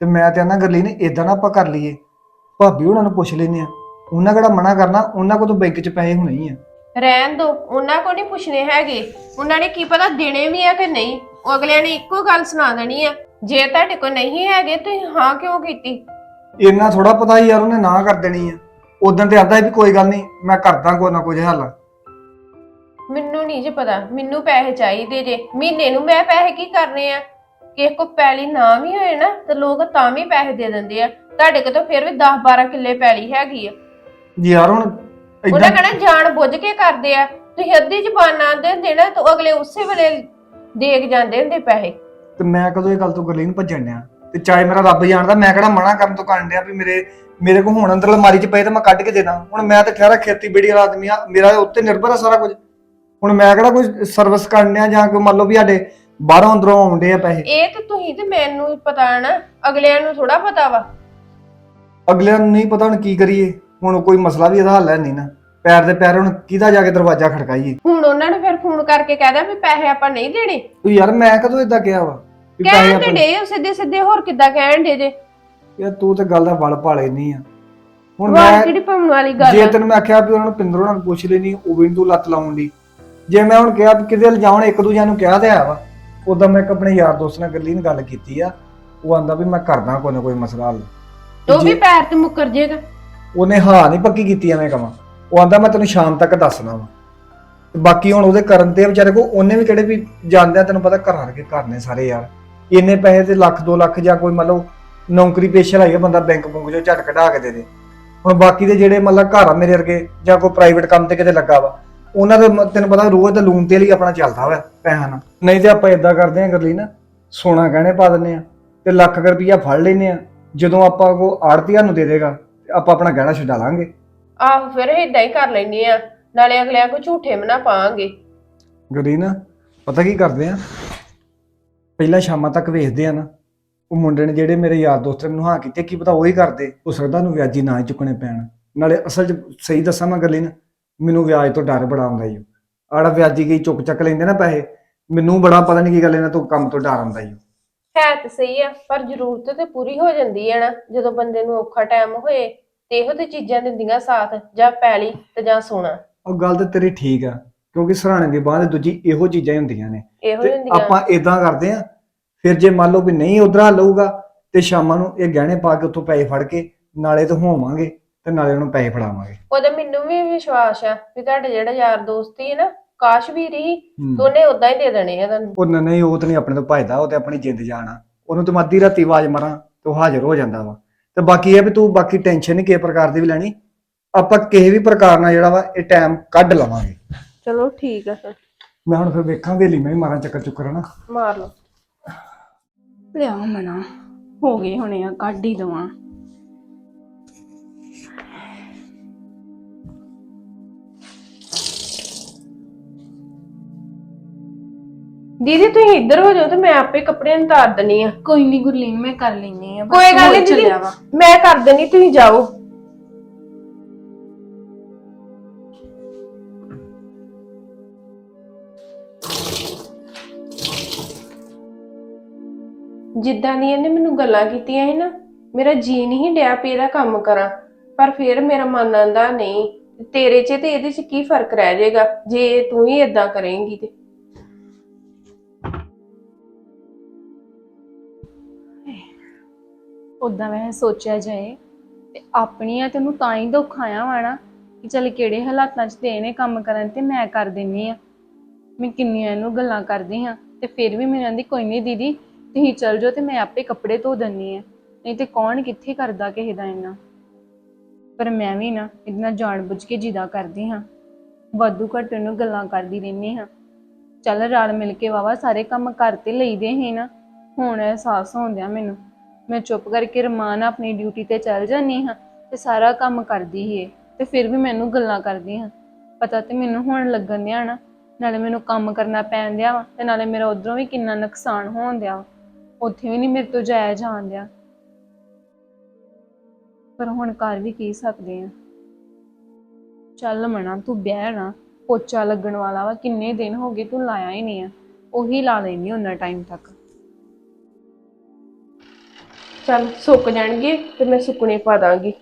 ਤੇ ਮੈਂ ਤੇ ਆਨਾ ਗਰਲੀ ਨੇ ਇਦਾਂ ਨਾ ਆਪਾਂ ਕਰ ਲਈਏ। ਭਾਬੀ ਉਹਨਾਂ ਨੂੰ ਪੁੱਛ ਲੈਨੇ ਆ ਉਹਨਾਂ ਕਿਹੜਾ ਮਨਾ ਕਰਨਾ? ਉਹਨਾਂ ਕੋਲ ਤਾਂ ਬੈਂਕ 'ਚ ਪੈਸੇ ਹੋਣੇ ਹੀ ਆ। ਰਹਿਣ ਦੋ ਉਹਨਾਂ ਕੋ ਨਹੀਂ ਪੁੱਛਣੇ ਹੈਗੇ। ਉਹਨਾਂ ਨੇ ਕੀ ਪਤਾ ਦੇਣੇ ਵੀ ਆ ਕਿ ਨਹੀਂ? ਉਹ ਅਗਲਿਆਂ ਨੇ ਇੱਕੋ ਗੱਲ ਸੁਣਾ ਦੇਣੀ ਆ। ਜੇ ਤੁਹਾਡੇ ਕੋ ਨਹੀਂ ਹੈਗੇ ਤੁਸੀਂ ਹਾਂ ਕਿਉਂ ਕੀਤੀ? ਇੰਨਾ ਥੋੜਾ ਪਤਾ ਹੀ ਯਾਰ ਉਹਨੇ ਨਾ ਕਰ ਦੇਣੀ ਆ। ਉਦੋਂ ਤੇ ਆਂਦਾ ਵੀ ਕੋਈ ਗੱਲ ਨਹੀਂ ਮੈਂ ਕਰਦਾ ਕੋਈ ਨਾ ਕੁਝ ਹੱਲ। ਮੈਨੂੰ ਨਹੀਂ ਜੇ ਪਤਾ। ਮੈਨੂੰ ਪੈਸੇ ਚਾਹੀਦੇ ਜੇ। ਮਹੀਨੇ ਨੂੰ ਮੈਂ ਪੈਸੇ ਕੀ ਕਰਨੇ ਆ? ਕਿਸੇ ਕੋ ਪੈਲੀ ਨਾ ਵੀ ਹੋਏ ਨਾ ਤੇ ਲੋਕ ਤਾਂ ਵੀ ਪੈਸੇ ਦੇ ਦਿੰਦੇ ਆ। ਤੁਹਾਡੇ ਕੋ ਤਾਂ ਫਿਰ ਵੀ 10 12 ਕਿੱਲੇ ਪੈਲੀ ਹੈਗੀ ਆ। ਜੀ ਯਾਰ ਹੁਣ ਉਹਨਾਂ ਕਹਿਣਾ ਜਾਣ ਬੁੱਝ ਕੇ ਕਰਦੇ ਆ। ਤੁਸੀਂ ਅੱਧੀ ਜ਼ਬਾਨ ਦੇ ਦੇਣਾ ਤਾਂ ਅਗਲੇ ਉਸੇ ਵੇਲੇ ਦੇਖ ਜਾਂਦੇ ਹੁੰਦੇ ਪੈਸੇ। ਤੇ ਮੈਂ ਕਦੋਂ ਇਹ ਗੱਲ ਤੋਂ ਗਰਲੀ ਨੂੰ ਭੱਜਣ ਡਿਆ? ਤੇ ਚਾਹੇ ਮੇਰਾ ਰੱਬ ਜਾਣਦਾ ਮੈਂ ਕਿਹੜਾ ਮਨਾ ਕਰਨ ਤੋਂ ਕਰਨ ਡਿਆ ਵੀ ਮੇਰੇ ਮੇਰੇ ਕੋਲ ਹੁਣ ਅੰਦਰ ਅਲਮਾਰੀ 'ਚ ਪਏ ਤੇ ਮੈਂ ਕੱਢ ਕੇ ਦੇਣਾ। ਹੁਣ ਮੈਂ ਤਾਂ ਠਹਿਰਾ ਖੇਤੀਬਾੜੀ ਵਾਲਾ ਆਦਮੀ ਆ ਮੇਰਾ ਉੱਤੇ ਨਿਰਭਰ ਆ ਸਾਰਾ ਕੁਝ। ਹੁਣ ਮੈਂ ਕਿਹੜਾ ਕੋਈ ਸਰਵਿਸ ਕਰਨ ਡਿਆ ਜਾਂ ਕੋਈ ਮੰਨ ਲਓ ਵੀ ਸਾਡੇ ਬਾਹਰੋਂ ਅੰਦਰੋਂ ਆਉਂਦੇ ਆ ਪੈਸੇ। ਇਹ ਤਾਂ ਤੁਸੀਂ ਤੇ ਮੈਨੂੰ ਹੀ ਪਤਾ ਨਾ ਅਗਲਿਆਂ ਨੂੰ ਥੋੜਾ ਪਤਾ ਵਾ। ਅਗਲਿਆਂ ਨੂੰ ਨਹੀਂ ਪਤਾ ਹੁਣ ਕੀ ਕਰੀਏ ਹੁਣ ਕੋਈ ਮਸਲਾ ਵੀ ਇਹਦਾ ਹੱਲ ਹੈ ਨਹੀਂ ਨਾ। ਪੈਰ ਦੇ ਪੈਰ ਹੁਣ ਕਿਹਦਾ ਜਾ ਕੇ ਦਰਵਾਜ਼ਾ ਖੜਕਾਈਏ? ਹੁਣ ਉਹਨਾਂ ਨੂੰ ਫਿਰ ਫੋਨ ਕਰਕੇ ਕਹਿਦਾ ਵੀ ਪੈਸੇ ਆਪਾਂ ਨਹੀਂ ਦੇਣੇ। ਤੂੰ ਯਾਰ ਮੈਂ ਕਦੋਂ ਇਦਾਂ ਕਿਹਾ ਵਾ ਵੀ ਪੈਸੇ ਕਹਿਣ ਤੇ ਆਪਾਂ ਡੇ ਸਿੱਧੇ ਸਿੱਧੇ ਹੋਰ ਕਿੱਦਾਂ ਕਹਿਣ ਡੇ ਜੇ? ਯਾਰ ਤੂੰ ਤੇ ਗੱਲ ਦਾ ਵਲ ਭਾਲੇ ਨਹੀਂ ਆ। ਹੁਣ ਮੈਂ ਕਿਹੜੀ ਭੰਮ ਵਾਲੀ ਗੱਲ ਜੇ ਆ ਤੈਨੂੰ ਮੈਂ ਆਖਿਆ ਵੀ ਉਹਨਾਂ ਨੂੰ ਪਿੰਦਰੋਂ ਨਾਲ ਪੁੱਛ ਲੈਣੀ ਉਹ ਵੀ ਨੀ ਤੂੰ ਲੱਤ ਲਾਉਣ ਦੀ ਜੇ ਮੈਂ ਹੁਣ ਕਿਹਾ ਵੀ ਕਿਤੇ ਲਿਜਾਉਣ ਇੱਕ ਦੂਜੇ ਨੂੰ ਕਿਹਾ ਤੇ ਆ ਵਾ ਉਦੋਂ ਮੈਂ ਇੱਕ ਆਪਣੇ ਯਾਰ ਦੋਸਤ ਨਾਲ ਗੱਲੀ ਨਾਲ ਗੱਲ ਕੀਤੀ ਆ ਉਹ ਆਂਦਾ ਵੀ ਮੈਂ ਕਰਦਾ ਕੋਈ ਨਾ ਕੋਈ ਮਸਲਾ ਹੱਲ। ਉਹ ਵੀ ਪੈਰ ਤੇ ਮੁੱਕਰ ਜੇਗਾ। ਉਹਨੇ ਹਾਂ ਨਹੀਂ ਪੱਕੀ ਕੀਤੀ ਐਵੇਂ ਕਵਾਂ ਉਹ ਆਂਦਾ ਮੈਂ ਤੈਨੂੰ ਸ਼ਾਮ ਤੱਕ ਦੱਸਣਾ ਵਾ। ਤੇ ਬਾਕੀ ਹੁਣ ਉਹਦੇ ਕਰਨ ਤੇ ਆ ਵਿਚਾਰੇ ਕੋ ਉਹਨੇ ਵੀ ਕਿਹੜੇ ਵੀ ਜਾਂਦੇ ਆ ਤੈਨੂੰ ਪਤਾ ਘਰਾਂ ਕੇ ਕਰਨੇ ਸਾਰੇ ਯਾਰ। ਇੰਨੇ ਪੈਸੇ ਤੇ ਲੱਖ 2 ਲੱਖ ਜਾਂ ਕੋਈ ਮਤਲਬ ਨੌਕਰੀ ਪੇਸ਼ਾ ਲਾਈਏ ਬੰਦਾ ਬੈਂਕ ਬੁੰਕ ਚੋਂ ਝਟ ਕਢਾ ਕੇ ਦੇ ਦੇ। ਹੁਣ ਬਾਕੀ ਦੇ ਜਿਹੜੇ ਮਤਲਬ ਘਰ ਆ ਮੇਰੇ ਵਰਗੇ ਜਾਂ ਕੋਈ ਪ੍ਰਾਈਵੇਟ ਕੰਮ ਤੇ ਕਿਤੇ ਲੱਗਾ ਵਾ ਉਹਨਾਂ ਦੇ ਮ- ਤੈਨੂੰ ਪਤਾ ਰੋਜ਼ ਦਾ ਲੂਣ ਤੇਲ ਹੀ ਆਪਣਾ ਚੱਲਦਾ ਵਾ ਪੈਸਿਆਂ ਨਾਲ। ਨਹੀਂ ਤੇ ਆਪਾਂ ਇਦਾਂ ਕਰਦੇ ਆਂ ਗਰਲੀ ਨਾ ਸੋਨਾ ਗਹਿਣੇ ਪਾ ਦਿੰਨੇ ਆ ਤੇ ਲੱਖ ਕੁ ਰੁਪਈਆ ਫੜ ਲੈਨੇ ਆ ਜਦੋਂ ਆਪਾਂ ਕੋ ਆੜਤੀਆਂ ਨੂੰ ਦੇ ਦੇਗਾ ਤੇ ਆਪਾਂ ਆਪਣਾ ਗਹਿਣਾ ਛਡਾ ਲਾਂਗੇ। ਆਹੋ ਫਿਰ ਇਦਾਂ ਹੀ ਕਰ ਲੈਣੀ ਆ ਨਾਲੇ ਅਗਲਿਆਂ ਕੋ ਝੂਠੇ ਮਨਾ ਪਾਵਾਂਗੇ। ਗਰੀ ਨਾ ਪਤਾ ਕੀ ਕਰਦੇ ਆ ਪਹਿਲਾਂ ਸ਼ਾਮਾਂ ਤੱਕ ਵੇਖਦੇ ਆ ਨਾ। ਉਹ ਮੁੰਡੇ ਨੇ ਜਿਹੜੇ ਮੇਰੇ ਯਾਰ ਦੋਸਤ ਨੇ ਮੈਨੂੰ ਹਾਂ ਕੀਤੇ ਕੀ ਪਤਾ ਉਹੀ ਕਰਦੇ ਹੋ ਸਕਦਾ ਨੂੰ ਵਿਆਜੀ ਨਾ ਹੀ ਚੁੱਕਣੇ ਪੈਣ। ਨਾਲੇ ਅਸਲ 'ਚ ਸਹੀ ਦੱਸਾਂ ਮੈਂ ਗੱਲੀ ਨਾ ਮੈਨੂੰ ਵਿਆਜ ਤੋਂ ਡਰ ਬੜਾ ਆਉਂਦਾ ਈ। ਆੜਾ ਵਿਆਜੀ ਗਈ ਚੁੱਕ ਚੱਕ ਲੈਂਦੇ ਨਾ ਪੈਸੇ ਮੈਨੂੰ ਬੜਾ ਪਤਾ ਨਹੀਂ ਕੀ ਗੱਲ ਇਹਨਾਂ ਤੋਂ ਕੰਮ ਤੋਂ ਡਰ ਆਉਂਦਾ ਈ। ਹੈ ਤੇ ਸਹੀ ਆ ਪਰ ਜ਼ਰੂਰਤ ਤੇ ਪੂਰੀ ਹੋ ਜਾਂਦੀ ਹੈ ਨਾ ਜਦੋਂ ਬੰਦੇ ਨੂੰ ਔਖਾ ਟਾਈਮ ਹੋਏ ਤੇ ਇਹੋ ਤੇ ਚੀਜ਼ਾਂ ਦਿੰਦੀਆਂ ਸਾਥ ਜਾਂ ਪੈਲੀ ਤੇ ਜਾਂ ਸੋਨਾ ਉਹ ਗੱਲ ਤੇ ਤੇਰੀ ਠੀਕ ਆ ਕਿਉਂਕਿ ਸਰਾਣੇ ਦੀ ਬਾਅਦ ਦੂਜੀ ਇਹੋ ਚੀਜ਼ਾਂ ਹੀ ਹੁੰਦੀਆਂ ਨੇ ਇਹੋ ਤੇ ਹੀ ਹੁੰਦੀਆਂ ਆਪਾਂ ਇਦਾਂ ਕਰਦੇ ਆ ਫਿਰ ਜੇ ਮੰਨ ਲਓ ਵੀ ਨਹੀਂ ਉਧਰ ਹੱਲ ਹੋਊਗਾ ਤੇ ਸ਼ਾਮਾਂ ਨੂੰ ਇਹ ਗਹਿਣੇ ਪਾ ਕੇ ਉੱਥੋਂ ਪੈਸੇ ਫੜ ਕੇ ਨਾਲੇ ਤਾਂ ਹੋਵਾਂਗੇ ਤੇ ਨਾਲੇ ਉਹਨੂੰ ਪੈਸੇ ਫੜਾਵਾਂਗੇ। ਉਹਦਾ ਮੈਨੂੰ ਵੀ ਵਿਸ਼ਵਾਸ ਆ ਵੀ ਤੁਹਾਡੇ ਜਿਹੜਾ ਯਾਰ ਦੋਸਤ ਹੀ ਨਾ ਕਾਸ਼ਵੀਰ ਹੀ ਹੂੰ। ਤੇ ਉਹਨੇ ਉਦਾਂ ਹੀ ਦੇ ਦੇਣੇ ਆ ਤੁਹਾਨੂੰ। ਉਹ ਨਾ- ਨਹੀਂ ਉਹ ਤਾਂ ਨਹੀਂ ਆਪਣੇ ਤੋਂ ਭਜਦਾ ਉਹ ਤੇ ਆਪਣੀ ਜਿੰਦ ਜਾਣਾ। ਉਹਨੂੰ ਤੇ ਮੈਂ ਅੱਧੀ ਰਾਤੀ ਆਵਾਜ਼ ਮਾਰਾਂ ਤੇ ਉਹ ਹਾਜ਼ਰ ਹੋ ਜਾਂਦਾ ਵਾ। ਤੇ ਬਾਕੀ ਇਹ ਵੀ ਤੂੰ ਬਾਕੀ ਟੈਨਸ਼ਨ ਨਹੀਂ ਕਿਸੇ ਪ੍ਰਕਾਰ ਦੀ ਵੀ ਲੈਣੀ। ਆਪਾਂ ਕਿਸੇ ਵੀ ਪ੍ਰਕਾਰ ਨਾਲ ਜਿਹੜਾ ਵਾ ਇਹ ਟਾਈਮ ਕੱਢ ਲਵਾਂਗੇ। ਚਲੋ ਠੀਕ ਆ ਫਿਰ। ਮੈਂ ਹੁਣ ਫਿਰ ਵੇਖਾਂ ਵੇਲੀ ਮੈਂ ਵੀ ਮਾਰਾਂ ਚੱਕਰ ਚੁੱਕਰ ਨਾ ਮਾਰ ਲਓ। ਲਿਆ ਮਨਾ। ਹੋ ਗਏ ਹੁਣੇ ਆ ਕੱਢ ਹੀ ਦਵਾਂ। ਦੀਦੀ ਤੁਸੀਂ ਇੱਧਰ ਹੋ ਜਾਓ ਤੇ ਮੈਂ ਆਪੇ ਕੱਪੜੇ ਨੂੰ ਤਾਰ ਦਨੀ ਆ। ਕੋਈ ਨਹੀਂ ਗੁਰਲੀਨ ਮੈਂ ਕਰ ਲੈਣੀ ਆ ਬਸ ਕੋਈ ਗੱਲ ਨਹੀਂ ਦੀਦੀ ਚੱਲਿਆ ਵਾ। ਮੈਂ ਕਰ ਦਨੀ ਤੁਸੀਂ ਜਾਓ। ਜਿੱਦਾਂ ਦੀ ਇਹਨੇ ਮੈਨੂੰ ਗੱਲਾਂ ਕੀਤੀਆਂ ਸੀ ਨਾ ਮੇਰਾ ਜੀ ਨਹੀਂ ਡਿਆ ਪਈ ਇਹਦਾ ਕੰਮ ਕਰਾਂ ਪਰ ਫਿਰ ਮੇਰਾ ਮਨ ਆਂਦਾ ਨਹੀਂ ਤੇਰੇ 'ਚ ਤੇ ਇਹਦੇ 'ਚ ਕੀ ਫ਼ਰਕ ਰਹਿ ਜਾਏਗਾ ਜੇ ਤੂੰ ਹੀ ਇਦਾਂ ਕਰੇਂਗੀ ਤੇ। ਉਦਾਂ ਮੈਂ ਸੋਚਿਆ ਜਾਏ ਤੇ ਆਪਣੀਆਂ ਤੈਨੂੰ ਤਾਂ ਹੀ ਦੁੱਖ ਆਇਆ ਵਾ ਕਿ ਚੱਲ ਕਿਹੜੇ ਹਾਲਾਤਾਂ 'ਚ ਤੇ ਇਹਨੇ ਕੰਮ ਕਰਨ ਤੇ ਮੈਂ ਕਰ ਦਿੰਨੀ ਆ। ਮੈਂ ਕਿੰਨੀਆਂ ਇਹਨੂੰ ਗੱਲਾਂ ਕਰਦੀ ਹਾਂ, ਤੇ ਫਿਰ ਵੀ ਮੈਨੂੰ ਕਹਿੰਦੀ, ਕੋਈ ਨਹੀਂ ਦੀਦੀ, ਤੁਸੀਂ ਚੱਲ ਜਾਓ ਤੇ ਮੈਂ ਆਪੇ ਕੱਪੜੇ ਧੋ ਦਿੰਨੀ ਆ। ਨਹੀਂ ਤੇ ਕੌਣ ਕਿੱਥੇ ਕਰਦਾ ਕਿਸੇ ਦਾ ਇੰਨਾ? ਪਰ ਮੈਂ ਵੀ ਨਾ ਇਤਨਾ ਜਾਣਬੁੱਝ ਕੇ ਜਿਦਾ ਕਰਦੀ ਹਾਂ। ਵਾਧੂ ਘੱਟ ਨੂੰ ਗੱਲਾਂ ਕਰਦੀ ਰਹਿੰਦੀ ਹਾਂ। ਚੱਲ ਰਲ ਮਿਲ ਕੇ ਵਾਵਾ ਸਾਰੇ ਕੰਮ ਕਰ ਤੇ ਲਈਦੇ ਹੀ ਨਾ। ਹੁਣ ਅਹਿਸਾਸ ਹੋਉਂਦਿਆ ਮੈਨੂੰ। ਮੈਂ ਚੁੱਪ ਕਰਕੇ ਰਮਾਨ ਆਪਣੀ ਡਿਊਟੀ ਤੇ ਚੱਲ ਜਾਂਦੀ ਹਾਂ ਤੇ ਸਾਰਾ ਕੰਮ ਕਰਦੀ ਹੀ ਏ ਤੇ ਫਿਰ ਵੀ ਮੈਨੂੰ ਗੱਲਾਂ ਕਰਦੀ ਹਾਂ। ਪਤਾ ਤੇ ਮੈਨੂੰ ਹੁਣ ਲੱਗਣ ਦਿਆ ਨਾ, ਨਾਲੇ ਮੈਨੂੰ ਕੰਮ ਕਰਨਾ ਪੈਣ ਦਿਆ ਵਾ ਤੇ ਨਾਲੇ ਮੇਰਾ ਉਧਰੋਂ ਵੀ ਕਿੰਨਾ ਨੁਕਸਾਨ ਹੋਣ ਦਿਆ ਵਾ। ਉੱਥੇ ਵੀ ਨਹੀਂ ਮੇਰੇ ਤੋਂ ਜਾਇਆ ਜਾਣ ਦਿਆ। ਪਰ ਹੁਣ ਕਰ ਵੀ ਕੀ ਸਕਦੇ ਆ। ਚੱਲ ਮਣਾ ਤੂੰ ਬਹਿ ਨਾ, ਪੋਚਾ ਲੱਗਣ ਵਾਲਾ ਵਾ, ਕਿੰਨੇ ਦਿਨ ਹੋ ਗਏ ਤੂੰ ਲਾਇਆ ਹੀ ਨਹੀਂ ਆ। ਉਹੀ ਲਾ ਲੈਣੀ ਉਹਨਾਂ ਟਾਈਮ ਤੱਕ। ਚੱਲ ਸੁੱਕ ਜਾਣਗੇ ਤੇ ਮੈਂ ਸੁੱਕਣੇ ਪਾ ਦਾਂਗੀ।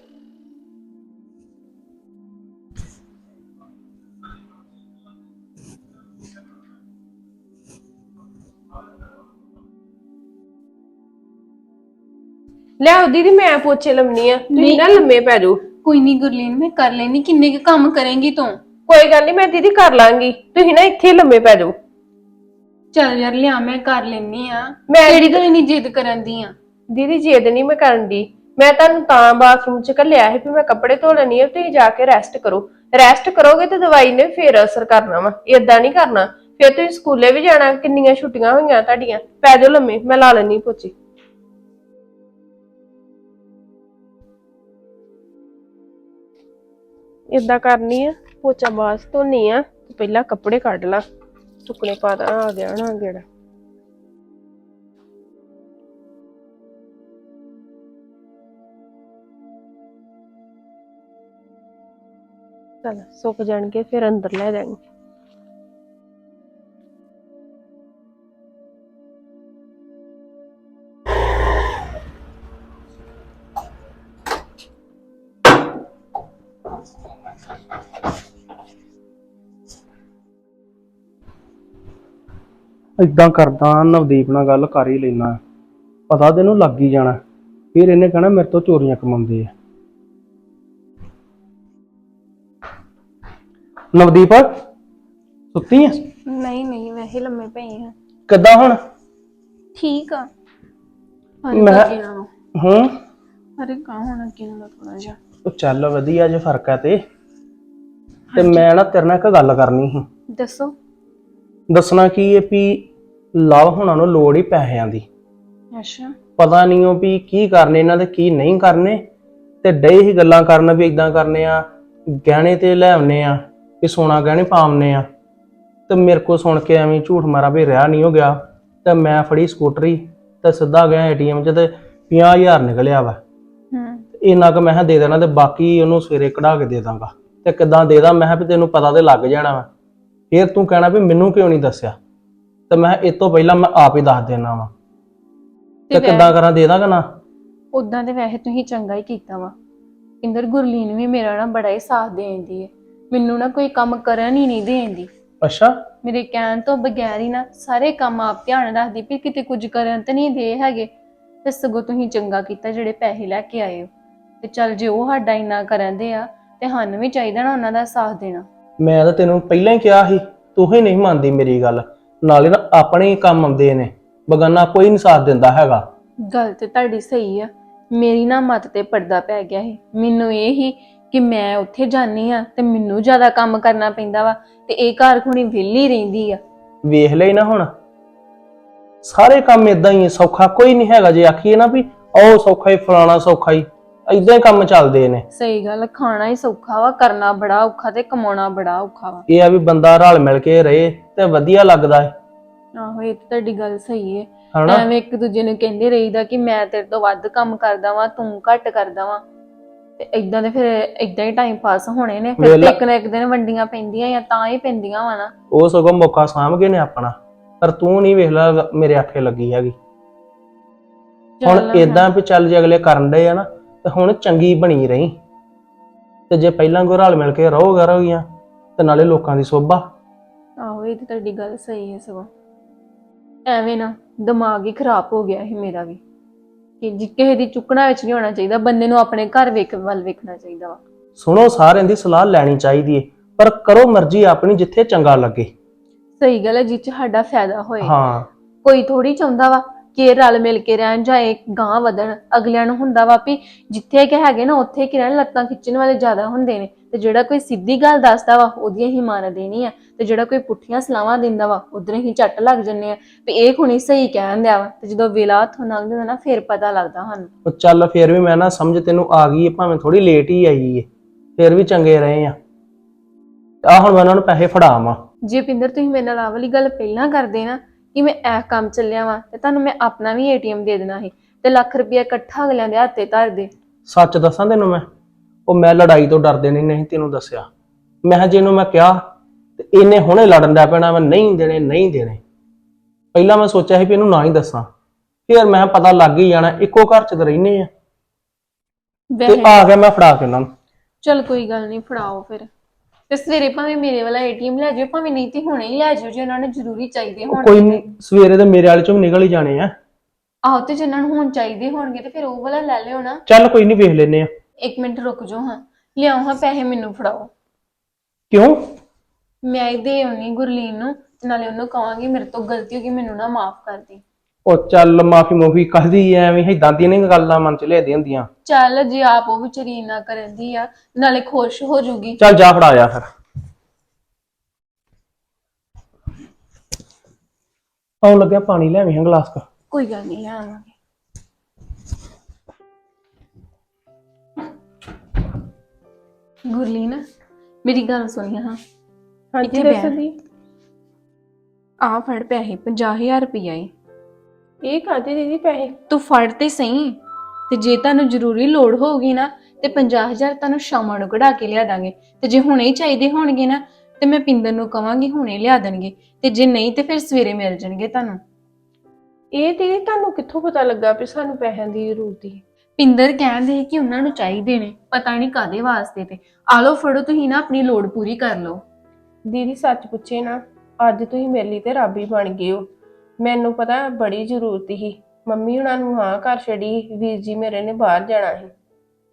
ਲਿਆਓ ਦੀਦੀ ਮੈਂ ਪੋਚੇ ਲੰਮਨੀ ਆ। ਤੁਸੀਂ। ਨਾ ਲੰਮੇ ਪੈ ਜਾਓ। ਕੋਈ ਨਹੀਂ ਗੁਰਲੀਨ ਮੈਂ ਕਰ ਲੈਣੀ ਕਿੰਨੇ ਕੁ ਕੰਮ ਕਰੇਂਗੀ ਤੂੰ? ਕੋਈ ਗੱਲ ਨਹੀਂ ਮੈਂ ਦੀਦੀ ਕਰ ਲਾਂਗੀ। ਤੁਸੀਂ ਨਾ ਇੱਥੇ ਲੰਮੇ ਪੈ ਜਾਓ। ਚੱਲ ਯਾਰ ਲਿਆ ਮੈਂ ਕਰ ਲੈਣੀ ਆ। ਮੈਂ- ਕਿਹੜੀ ਗੱਲ ਨਹੀਂ ਜਿੱਦ ਕਰਨ ਦੀ ਆ? ਦੀਦੀ, ਜਿੱਦ ਨਹੀਂ ਮੈਂ ਕਰਨ ਦੀ। ਮੈਂ ਤੁਹਾਨੂੰ ਤਾਂ ਬਾਥਰੂਮ ਚ ਘੱਲਿਆ ਸੀ ਵੀ ਮੈਂ ਕੱਪੜੇ ਧੋ ਲੈਣੀ ਆ ਤੁਸੀਂ ਜਾ ਕੇ ਰੈਸਟ ਕਰੋ। ਰੈਸਟ ਕਰੋਗੇ ਤੇ ਦਵਾਈ ਨੇ ਫੇਰ ਅਸਰ ਕਰਨਾ ਵਾ, ਏਦਾਂ ਨਹੀਂ ਕਰਨਾ। ਫਿਰ ਤੁਸੀਂ ਸਕੂਲੇ ਵੀ ਜਾਣਾ, ਕਿੰਨੀਆਂ ਛੁੱਟੀਆਂ ਹੋਈਆਂ ਤੁਹਾਡੀਆਂ? ਪੈ ਜਾਓ ਲੰਮੇ, ਮੈਂ ਲਾ ਲੈਣੀ ਪੋਚੀ। ਏਦਾਂ ਕਰਨੀ ਆ, ਪੋਚਾ ਬਾਸ ਧੋਨੀ ਆ ਪਹਿਲਾਂ ਕੱਪੜੇ ਕੱਢ ਲਾ। ਸੁੱਕਣੇ ਪਾ ਦਾਂ ਆ ਗਿਆ ਨਾ ਗੇੜਾ। ਚਲ ਸੁੱਕ ਜਾਣਗੇ, ਫਿਰ ਅੰਦਰ ਲੈ ਜਾਣਗੇ। ਇਦਾਂ ਕਰਦਾ, ਨਵਦੀਪ ਨਾਲ ਗੱਲ ਕਰ ਹੀ ਲੈਣਾ ਪਤਾ ਤੈਨੂੰ ਲੱਗ ਹੀ ਜਾਣਾ। ਫਿਰ ਇਹਨੇ ਕਹਣਾ, ਮੇਰੇ ਤੋਂ ਚੋਰੀਆਂ ਕਮਾਉਂਦੇ ਆ। ਨਵਦੀਪ ਸੁੱਤੀ ਆ? ਨਹੀਂ ਨਹੀਂ ਵੈਸੇ ਲੰਮੇ ਪਏ ਆ। ਕਿੱਦਾਂ ਹੁਣ? ਠੀਕ ਆ। ਮੈਂ- ਹੂੰ? ਹਰੇ ਕਾ ਹੋਣਾ ਕਿੰਨਾ ਥੋੜਾ ਜਿਹਾ ਉਹ ਚੱਲ ਵਧੀਆ ਜੇ ਫ਼ਰਕ ਹੈ ਤੇ। ਤੇ ਮੈਂ ਨਾ ਤੇਰੇ ਨਾਲ ਇੱਕ ਗੱਲ ਕਰਨੀ ਸੀ। ਦੱਸੋ। ਦੱਸਣਾ ਕੀ ਹੈ ਵੀ ਲਵ ਹੋਣਾ ਨੂੰ ਲੋੜ ਹੀ ਪੈਸਿਆਂ ਦੀ। ਅੱਛਾ। ਪਤਾ ਨਹੀਂ ਉਹ ਵੀ ਕੀ ਕਰਨੇ ਇਹਨਾਂ ਦੇ ਕੀ ਨਹੀਂ ਕਰਨੇ। ਤੇ ਡੇ ਹੀ ਗੱਲਾਂ ਕਰਨ ਵੀ ਇਦਾਂ ਕਰਨੇ ਆ ਗਹਿਣੇ ਤੇ ਲੈ ਆਉਨੇ ਆ। ਕਿ ਸੋਨਾ ਗਹਿਣੇ ਪਾਉਨੇ ਆ। ਤੇ ਮੇਰੇ ਕੋ ਸੁਣ ਕੇ ਐਵੇਂ ਝੂਠ ਮਾਰਾ ਵੀ ਰਿਹਾ ਨਹੀਂ ਹੋ ਗਿਆ। ਤੇ ਮੈਂ ਫੜੀ ਸਕੂਟਰੀ ਤੇ ਸਿੱਧਾ ਗਿਆ ਏਟੀਐਮ 'ਚ ਤੇ 50000 ਨਿਕਲਿਆ ਵਾ। ਹੂੰ। ਇੰਨਾ ਕੁ ਮੈਂ ਕਿਹਾ ਦੇ ਦੇਣਾ ਤੇ ਬਾਕੀ ਉਹਨੂੰ ਸਵੇਰੇ ਕਢਾ ਕੇ ਦੇ ਦਾਂਗਾ। ਤੇ ਕਿੱਦਾਂ ਦੇ ਦਾਂ ਮੈਂ ਕਿਹਾ ਵੀ ਤੈਨੂੰ ਪਤਾ ਤੇ ਲੱਗ ਜਾਣਾ ਵਾ। ਫੇਰ ਤੂੰ ਕਹਿਣਾ ਵੀ ਮੈਨੂੰ ਕਿਉਂ ਨਹੀਂ ਦੱਸਿਆ? ਤੇ ਮੈਂ ਕਿਹਾ ਇਹ ਤੋਂ ਪਹਿਲਾਂ ਮੈਂ ਆਪ ਹੀ ਦੱਸ ਦੇਣਾ ਵਾ। ਤੇ ਤੇ ਕਿੱਦਾਂ ਕਰਾਂ ਦੇ ਦਾਂਗਾ ਨਾ? ਉਦਾਂ ਦੇ ਵੈਸੇ ਤੁਸੀਂ ਚੰਗਾ ਹੀ ਕੀਤਾ ਵਾ। ਇੰਦਰ ਗੁਰਲੀਨ ਵੀ ਮੇਰਾ ਨਾ ਬੜਾ ਹੀ ਸਾਥ ਦੇਂਦੀ ਹੈ ਮੈਨੂੰ ਨਾ ਕੋਈ ਕੰਮ ਕਰਨ ਹੀ ਨਹੀਂ ਦੇਂਦੀ। ਅੱਛਾ। ਮੇਰੇ ਕਹਿਣ ਤੋਂ ਬਗੈਰ ਹੀ ਨਾ ਸਾਰੇ ਕੰਮ ਆਪ ਧਿਆਨ ਰੱਖਦੀ ਵੀ ਕਿਤੇ ਕੁਝ ਕਰਨ ਤੇ ਨਹੀਂ ਦੇ ਹੈਗੇ। ਤੇ ਸਗੋਂ ਤੁਸੀਂ ਚੰਗਾ ਕੀਤਾ ਜਿਹੜੇ ਪੈਸੇ ਲੈ ਕੇ ਆਏ ਹੋ। ਤੇ ਚੱਲ ਜੇ ਉਹ ਸਾਡਾ ਇੰਨਾ ਕਰਨ ਦੇ ਆ ਤੇ ਸਾਨੂੰ ਵੀ ਚਾਹੀਦਾ ਨਾ ਉਹਨਾਂ ਦਾ ਸਾਥ ਦੇਣਾ। ਮੈਂ ਤਾਂ ਤੈਨੂੰ ਪਹਿਲਾਂ ਹੀ ਕਿਹਾ ਸੀ ਤੂੰ ਹੀ ਨਹੀਂ ਮੰਨਦੀ ਮੇਰੀ ਗੱਲ। ਨਾਲੇ ਨਾ ਆਪਣੇ ਹੀ ਕੰਮ ਆਉਂਦੇ ਨੇ ਬਗਾਨਾ ਕੋਈ ਨਹੀਂ ਸਾਥ ਦਿੰਦਾ ਹੈਗਾ। ਗੱਲ ਤੇ ਤੁਹਾਡੀ ਸਹੀ ਆ। ਮੇਰੀ ਨਾ ਮੱਤ ਤੇ ਪਰਦਾ ਪੈ ਗਿਆ ਸੀ। ਮੈਨੂੰ ਇਹ ਹੀ ਕਿ ਮੈਂ ਉੱਥੇ ਜਾਨੀ ਆ ਤੇ ਮੈਨੂੰ ਜ਼ਿਆਦਾ ਕੰਮ ਕਰਨਾ ਪੈਂਦਾ ਵਾ ਤੇ ਇਹ ਘਰ ਖੁਣੀ ਵਿਹਲੀ ਰਹਿੰਦੀ ਆ। ਵੇਖ ਲਈ ਨਾ ਹੁਣ। ਸਾਰੇ ਕੰਮ ਇਦਾਂ ਹੀ ਆ, ਸੌਖਾ ਕੋਈ ਨਹੀਂ ਹੈਗਾ ਜੇ ਆਖੀਏ ਨਾ ਵੀ ਉਹ ਸੌਖਾ ਹੀ ਫਲਾਣਾ ਸੌਖਾ ਹੀ ਇਦਾਂ ਹੀ ਕੰਮ ਚੱਲਦੇ ਨੇ। ਸਹੀ ਗੱਲ ਖਾਣਾ ਹੀ ਸੌਖਾ ਵਾ ਕਰਨਾ ਬੜਾ ਔਖਾ ਤੇ ਕਮਾਉਣਾ ਬੜਾ ਔਖਾ ਵਾ। ਇਹ ਆ ਵੀ ਬੰਦਾ ਰਲ ਮਿਲ ਕੇ ਰਹੇ ਤੇ ਵਧੀਆ ਲੱਗਦਾ ਹੈ ਆਹੋ ਇਹ ਤਾਂ ਤੁਹਾਡੀ ਗੱਲ ਸਹੀ ਹੈ ਹਨਾ? ਐਵੇਂ ਇੱਕ ਦੂਜੇ ਨੂੰ ਕਹਿੰਦੇ ਰਹੀਦਾ ਕਿ ਮੈਂ ਤੇਰੇ ਤੋਂ ਵੱਧ ਕੰਮ ਕਰਦਾ ਵਾਂ ਤੂੰ ਘੱਟ ਕਰਦਾ ਵਾਂ। ਤੇ ਇਦਾਂ ਦੇ ਫਿਰ ਇਦਾਂ ਹੀ ਟਾਈਮ ਪਾਸ ਹੋਣੇ ਨੇ ਫਿਰ ਵੇਲਾ- ਇੱਕ ਨਾ ਇੱਕ ਦਿਨ ਵੰਡੀਆਂ ਪੈਂਦੀਆਂ ਜਾਂ ਤਾਂ ਹੀ ਪੈਂਦੀਆਂ ਵਾ ਨਾ। ਉਹ ਸਗੋਂ ਮੌਕਾ ਸਾਂਭ ਗਏ ਨੇ ਆਪਣਾ ਪਰ ਤੂੰ ਨਹੀਂ ਵੇਖ ਲੈ ਮੇਰੇ ਆਖੇ ਲੱਗੀ ਹੈਗੀ। ਹੁਣ ਚੱਲ ਇਦਾਂ ਵੀ ਚੱਲ ਜੇ ਅਗਲੇ ਕਰਨ ਦੇ ਆ ਨਾ ਤੇ ਹੁਣ ਚੰਗੀ ਬਣੀ ਰਹੀ। ਤੇ ਜੇ ਪਹਿਲਾਂ ਕੋਈ ਰਲ ਮਿਲ ਕੇ ਰਹੋਗਾ ਰਹੋਗੀਆਂ ਤੇ ਨਾਲੇ ਲੋਕਾਂ ਦੀ ਸੋਭਾ। ਆਹੋ ਇਹ ਤਾਂ ਤੁਹਾਡੀ ਗੱਲ ਸਹੀ ਹੈ ਸਗੋਂ। ਐਵੇਂ ਨਾ ਦਿਮਾਗ ਹੀ ਖਰਾਬ ਹੋ ਗਿਆ ਸੀ ਮੇਰਾ ਵੀ। ਕਿ ਜੇ ਕਿਸੇ ਦੀ ਚੁੱਕਣਾ ਵਿੱਚ ਨਹੀਂ ਹੋਣਾ ਚਾਹੀਦਾ ਬੰਦੇ ਨੂੰ ਆਪਣੇ ਘਰ ਵੇਖ ਵੱਲ ਵੇਖਣਾ ਚਾਹੀਦਾ ਵਾ। ਸੁਣੋ ਸਾਰਿਆਂ ਦੀ ਸਲਾਹ ਲੈਣੀ ਚਾਹੀਦੀ ਏ ਪਰ ਕਰੋ ਮਰਜ਼ੀ ਆਪਣੀ ਜਿੱਥੇ ਚੰਗਾ ਲੱਗੇ। ਸਹੀ ਗੱਲ ਹੈ ਜਿਹ ਚ ਸਾਡਾ ਫਾਇਦਾ ਹੋਏ। ਹਾਂ। ਕੋਈ ਥੋੜੀ ਚਾਹੁੰਦਾ ਵਾ ਕਿ ਰਲ ਮਿਲ ਕੇ ਰਹਿਣ ਜਾਏ ਗਾਂ ਵਧਣ ਅਗਲਿਆਂ ਨੂੰ ਹੁੰਦਾ ਵਾ ਵੀ ਜਿੱਥੇ ਕਿ ਹੈਗੇ ਨਾ ਉੱਥੇ ਕਿ ਰਹਿਣ ਲੱਤਾਂ ਖਿੱਚਣ ਵਾਲੇ ਜ਼ਿਆਦਾ ਹੁੰਦੇ ਨੇ। ਤੇ ਜਿਹੜਾ ਕੋਈ ਸਿੱਧੀ ਗੱਲ ਦੱਸਦਾ ਵਾ ਉਹਦੀਆਂ ਹੀ ਮਾਰ ਦੇਣੀ ਆ। ਤੇ ਜਿਹੜਾ ਕੋਈ ਪੁੱਠੀਆਂ ਸਲਾਹਾਂ ਦਿੰਦਾ ਵਾ ਉਧਰ ਹੀ ਝੱਟ ਲੱਗ ਜੰਨੇ ਆ। ਵੀ ਇਹ ਹੁਣੀ ਸਹੀ ਕਹਿਣ ਦਿਆ ਵਾ। ਤੇ ਜਦੋਂ ਵੇਲਾ ਹੱਥੋਂ ਲੰਘ ਜਾਂਦਾ ਨਾ ਫੇਰ ਪਤਾ ਲੱਗਦਾ ਸਾਨੂੰ। ਉਹ ਚੱਲ ਫੇਰ ਵੀ ਮੈਂ ਨਾ ਸਮਝ ਤੈਨੂੰ ਆ ਗਈ ਏ ਭਾਵੇਂ ਥੋੜੀ ਲੇਟ ਹੀ ਆਈ ਏ। ਫੇਰ ਵੀ ਚੰਗੇ ਰਹੇ ਆ। ਆ ਹੁਣ ਮੈਂ ਉਹਨਾਂ ਨੂੰ ਪੈਸੇ ਫੜਾਵਾਂ ਜੇ ਪਿੰਦਰ ਤੁਸੀਂ ਮੇਰੇ ਨਾਲ ਆਹ ਵਾਲੀ ਗੱਲ ਪਹਿਲਾਂ ਕਰਦੇ ਨਾ ਕਿ ਮੈਂ ਇਹ ਕੰਮ ਚੱਲਿਆ ਵਾਂ ਤੇ ਤੁਹਾਨੂੰ ਮੈਂ ਆਪਣਾ ਵੀ ਏਟੀਐਮ ਦੇ ਦੇਣਾ ਸੀ ਤੇ ਲੱਖ ਰੁਪਇਆ ਇਕੱਠਾ ਅਗਲਿਆਂ ਦੇ ਹੱਥੇ ਧਰ ਦੇ। ਸੱਚ ਦੱਸਾਂ ਤੈਨੂੰ ਮੈਂ? ਉਹ ਮੈਂ ਲੜਾਈ ਤੋਂ ਡਰਦੇ ਨਹੀਂ ਨਹੀਂ ਤੈਨੂੰ ਦੱਸਿਆ। ਮੈਂ ਕਿਹਾ ਜੇ ਇਹਨੂੰ ਮੈਂ ਕਿਹਾ ਤੇ ਇਹਨੇ ਹੁਣੇ ਲੜਨ ਦਾ ਪੈਣਾ ਮੈਂ ਨਹੀਂ ਦੇਣੇ ਨਹੀਂ ਦੇਣੇ। ਪਹਿਲਾਂ ਮੈਂ ਸੋਚਿਆ ਸੀ ਵੀ ਇਹਨੂੰ ਨਾ ਹੀ ਦੱਸਾਂ। ਫਿਰ ਮੈਂ ਪਤਾ ਲੱਗ ਹੀ ਜਾਣਾ ਇੱਕੋ ਘਰ 'ਚ ਤਾਂ ਰਹਿੰਦੇ ਆ। ਤੇ ਵੈਸੇ ਆ ਗਿਆ ਮੈਂ ਫੜਾ ਕੇ ਉਹਨਾਂ ਨੂੰ। ਚਲ ਕੋਈ ਗੱਲ ਨਹੀਂ ਫੜਾਓ ਫਿਰ। ਤੇ ਸਵੇਰੇ ਭਾਵੇਂ ਮੇਰੇ ਵਾਲਾ ਏਟੀਐਮ ਲੈ ਜਾਓ ਭਾਵੇਂ ਨਹੀਂ ਤੇ ਹੁਣੇ ਹੀ ਲੈ ਜਾਓ ਜੇ ਉਹਨਾਂ ਨੇ ਜ਼ਰੂਰੀ ਚਾਹੀਦੇ ਹੋਣ ਕੋਈ ਨਹੀਂ ਸਵੇਰੇ ਤੇ ਮੇਰੇ ਵਾਲੇ ਚੋਂ ਵੀ ਨਿਕਲ ਹੀ ਜਾਣੇ ਆ। ਆਹੋ ਤੇ ਜਿਨ੍ਹਾਂ ਨੂੰ ਹੁਣ ਚਾਹੀਦੇ ਹੋਣਗੇ ਤੇ ਫਿਰ ਉਹ ਵਾਲਾ ਲੈ ਲਿਓ ਨਾ। ਚੱਲ ਕੋਈ ਨਹੀਂ ਵੇਖ ਲੈਨੇ ਆ। ਇੱਕ ਮਿੰਟ ਰੁਕ ਜਾਓ ਹਾਂ। ਲਿਆਓ ਹਾਂ ਪੈਸੇ ਮੈਨੂੰ ਫੜਾਓ। ਕਿਉਂ? ਮੈਂ ਇਹ ਦੇ ਆਉਣੀ ਗੁਰਲੀਨ ਨੂੰ ਤੇ ਨਾਲੇ ਉਹਨੂੰ ਕਹਾਂਗੀ ਮੇਰੇ ਤੋਂ ਗਲਤੀ ਹੋ ਗਈ ਮੈਨੂੰ ਨਾ ਮਾਫ ਕਰ ਦੀ। ਉਹ ਚੱਲ ਮਾਫੀ ਮੂਫੀ ਕਹਦੀ ਐਵੇਂ ਏਦਾਂ ਦੀਆਂ ਨਹੀਂ ਗੱਲਾਂ ਮਨ 'ਚ ਲੈਦੀ ਹੁੰਦੀਆਂ। ਚੱਲ ਜੇ ਆਪ ਉਹ ਵਿਚਾਰੀ ਨਾ ਕਰਦੀ ਆ ਨਾਲੇ ਖੁਸ਼ ਹੋ ਜੂਗੀ। ਚੱਲ ਜਾ ਫੜਾ ਜਾ ਫਿਰ। ਆਉਣ ਲੱਗਿਆ ਪਾਣੀ ਲੈ ਆਵੀਂ ਗਲਾਸ ਕਾ। ਕੋਈ ਗੱਲ ਨਹੀਂ ਆਵਾਂਗੇ। ਗੁਰਲੀਨ ਮੇਰੀ ਗੱਲ ਸੁਣੀ ਹਾਂ ਹਾਂਜੀ ਇੱਥੇ ਦੱਸੋ ਬਹਿ। ਦੀ। ਆ ਫੜ ਪੈਸੇ 50000 ਰੁਪਈਆ ਏ। ਇਹ ਖਾਦੇ ਦੀਦੀ ਪੈਸੇ? ਤੂੰ ਫੜ ਤੇ ਸਹੀ। ਤੇ ਜੇ ਤੁਹਾਨੂੰ ਜ਼ਰੂਰੀ ਲੋੜ ਹੋਊਗੀ ਨਾ ਤੇ 50000 ਤੁਹਾਨੂੰ ਸ਼ਾਮਾਂ ਨੂੰ ਕਢਾ ਕੇ ਲਿਆ ਦਾਂਗੇ। ਤੇ ਜੇ ਹੁਣੇ ਹੀ ਚਾਹੀਦੇ ਹੋਣਗੇ ਨਾ ਤੇ ਮੈਂ ਪਿੰਦਰ ਨੂੰ ਕਵਾਂਗੀ ਹੁਣੇ ਲਿਆ ਦੇਣਗੇ। ਤੇ ਜੇ ਨਹੀਂ ਤੇ ਫਿਰ ਸਵੇਰੇ ਮਿਲ ਜਾਣਗੇ ਤੁਹਾਨੂੰ। ਇਹ ਦੀਦੀ ਤੁਹਾਨੂੰ ਕਿੱਥੋਂ ਪਤਾ ਲੱਗਾ ਵੀ ਸਾਨੂੰ ਪੈਸਿਆਂ ਦੀ ਜ਼ਰੂਰਤ ਹੈ ਪਿੰਦਰ ਕਹਿੰਦੇ ਕਿ ਉਹਨਾਂ ਨੂੰ ਚਾਹੀਦੇ ਨੇ ਪਤਾ ਨਹੀਂ ਕਾਦੇ ਵਾਸਤੇ ਤੇ। ਆ ਲਓ ਫੜੋ ਤੁਸੀਂ ਨਾ ਆਪਣੀ ਲੋੜ ਪੂਰੀ ਕਰ ਲਓ। ਦੀਦੀ ਸੱਚ ਪੁੱਛੇ ਨਾ ਅੱਜ ਤੁਸੀਂ ਮੇਰੇ ਲਈ ਤੇ ਰੱਬ ਹੀ ਬਣ ਗਏ ਹੋ। ਮੈਨੂੰ ਪਤਾ ਬੜੀ ਜ਼ਰੂਰਤ ਸੀ। ਮੰਮੀ ਹੁਣਾਂ ਨੂੰ ਹਾਂ ਘਰ ਛੜੀ ਵੀਰ ਜੀ ਮੇਰੇ ਨੇ ਬਾਹਰ ਜਾਣਾ ਸੀ।